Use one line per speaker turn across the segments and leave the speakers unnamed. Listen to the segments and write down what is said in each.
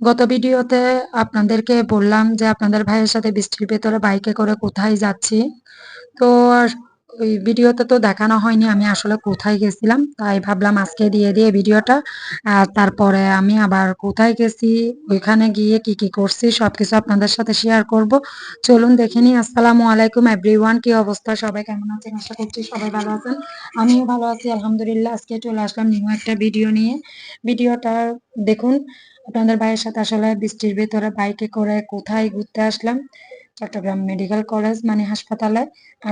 গত ভিডিওতে আপনাদেরকে বললাম যে আপনাদের ভাইয়ের সাথে বৃষ্টির ভেতরে বাইকে করে কোথায় যাচ্ছি। তো ওই ভিডিওতে তো দেখানো হয়নি আমি আসলে কোথায় গেছিলাম, তাই ভাবলাম আজকে দিয়ে দিয়ে ভিডিওটা। আর তারপরে আমি আবার কোথায় গেছি, ওইখানে গিয়ে কি কি করছি, সবকিছু আপনাদের সাথে শেয়ার করব। চলুন দেখে নিই। আসসালামু আলাইকুম এভরিওয়ান কি অবস্থা? সবাই কেমন আছেন? আশা করছি সবাই ভালো আছেন। আমিও ভালো আছি, আলহামদুলিল্লাহ। আজকে চলে আসলাম নিউ একটা ভিডিও নিয়ে। ভিডিওটা দেখুন আপনাদের ভাইয়ের সাথে আসলে বৃষ্টির ভেতরে বাইকে করে কোথায় ঘুরতে আসলাম? চট্টগ্রাম মেডিকেল কলেজ মানে হাসপাতালে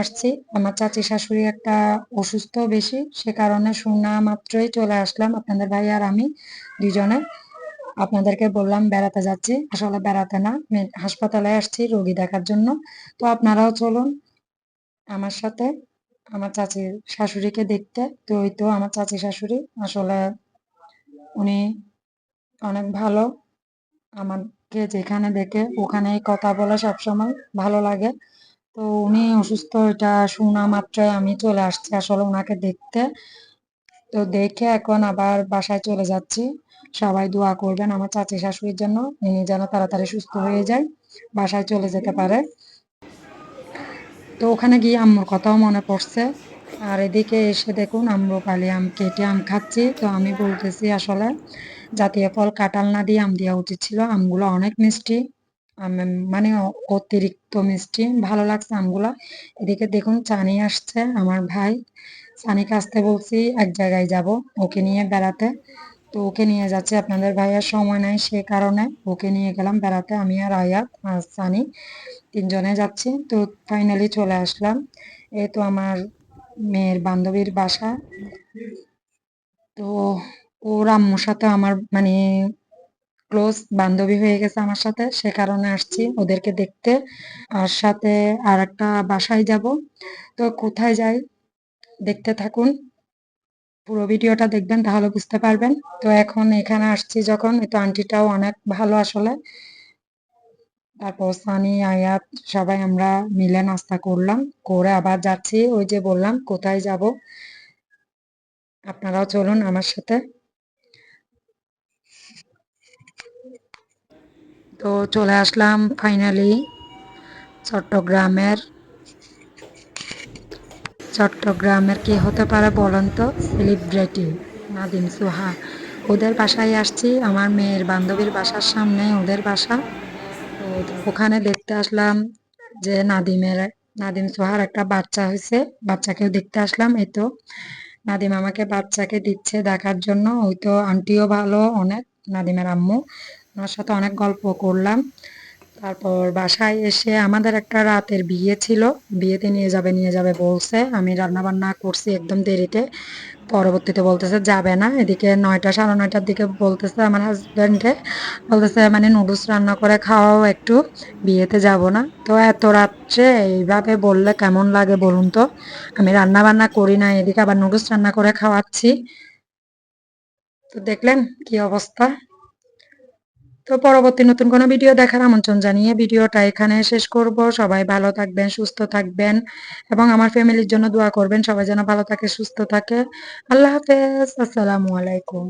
আসছি। আমার চাচি শাশুড়ি একটা অসুস্থ বেশি, সে কারণে শোনা মাত্রই চলে আসলাম, আপনাদের ভাই আর আমি দুজনে। আপনাদেরকে বললাম, বেড়াতে যাচ্ছি। আসলে বেড়াতে না হাসপাতালে আসছি রোগী দেখার জন্য। তো আপনারাও চলুন আমার সাথে, আমার চাচির শাশুড়িকে দেখতে। তো ওই তো আমার চাচি শাশুড়ি, আসলে উনি অনেক ভালো। আমাকে যেখানে দেখে ওখানেই কথা বলে সবসময় ভালো লাগে। তো উনি অসুস্থ, এটা শোনা মাত্রই আমি চলে আসছি আসলে ওনাকে দেখতে। তো দেখে এখন আবার বাসায় চলে যাচ্ছি। সবাই দোয়া করবেন আমার চাচি শাশুড়ির জন্য, ইনি যেন তাড়াতাড়ি সুস্থ হয়ে যায়, বাসায় চলে যেতে পারে। তো ওখানে গিয়ে আম্মুর কথাও মনে পড়ছে। আর এদিকে এসে দেখুন আম্রপালি আম কেটে আম খাচ্ছি। তো আমি বলতেছি আসলে জাতীয় ফল কাঁঠাল না দিয়ে আম দেওয়া উচিত ছিল। আমগুলো অনেক মিষ্টি। মানে অতিরিক্ত মিষ্টি। ভালো লাগছে আমগুলো। এদিকে দেখুন, চানি আসছে আমার ভাই। চানিকে আসতে বলছি, এক জায়গায় যাব। ওকে নিয়ে বেড়াতে। তো ওকে নিয়ে যাচ্ছে। আপনাদের ভাইয়ার সময় নাই সে কারণে ওকে নিয়ে গেলাম বেড়াতে। আমি আর আয়াত আর সানি তিনজনে যাচ্ছি। তো ফাইনালি চলে আসলাম। এ তো আমার মেয়ের বান্ধবীর বাসা। তো ওর আম্মুর সাথে আমার মানে ক্লোজ বান্ধবী হয়ে গেছে আমার সাথে, সে কারণে আসছি ওদেরকে দেখতে। আর সাথে আর একটা বাসায় যাব। তো কোথায় যাই দেখতে থাকুন। পুরো ভিডিওটা দেখবেন, তাহলে বুঝতে পারবেন। তো এখন এখানে আসছি যখন তো আন্টিটাও অনেক ভালো আসলে। তারপর সানি, আয়াত, সবাই আমরা মিলে নাস্তা করলাম। করে আবার যাচ্ছি, ওই যে বললাম, কোথায় যাব? আপনারাও চলুন আমার সাথে। তো চলে আসলাম ফাইনালি চট্টগ্রামের। চট্টগ্রামের কি হতে পারে বলেন তো? সেলিব্রিটি নাদিম সুহা। ওদের বাসায় আসছি, আমার মেয়ের বান্ধবীর বাসার সামনে, ওদের বাসা। তো ওখানে দেখতে আসলাম যে নাদিমের, নাদিম সোহার একটা বাচ্চা হয়েছে। বাচ্চাকেও দেখতে আসলাম, এই তো। নাদিম আমাকে বাচ্চাকে দিচ্ছে দেখার জন্য, ওই তো আন্টিও ভালো, অনেক। নাদিমের আম্মু। ওনার সাথে অনেক গল্প করলাম। তারপর বাসায় এসে আমাদের একটা রাতের বিয়ে ছিল। বিয়েতে নিয়ে যাবে নিয়ে যাবে বলছে। আমি রান্না বান্না করছি একদম দেরিতে। পরবর্তীতে বলতেছে, যাবে না। এদিকে নয়টা, সাড়ে নয়টার দিকে বলতেছে আমার হাজব্যান্ডে বলতেছে মানে নুডলস রান্না করে খাওয়াও একটু, বিয়েতে যাব না। তো এত রাত্রে এইভাবে বললে কেমন লাগে বলুন তো? আমি রান্না বান্না করি না, এদিকে আবার নুডলস রান্না করে খাওয়াচ্ছি। তো দেখলেন কি অবস্থা? তো পরবর্তী নতুন কোনো ভিডিও দেখার আমন্ত্রণ জানিয়ে ভিডিওটা এখানে শেষ করব। সবাই ভালো থাকবেন, সুস্থ থাকবেন এবং আমার ফ্যামিলির জন্য দোয়া করবেন। সবাই যেন ভালো থাকে, সুস্থ থাকে। আল্লাহ হাফেজ। আসসালামু আলাইকুম।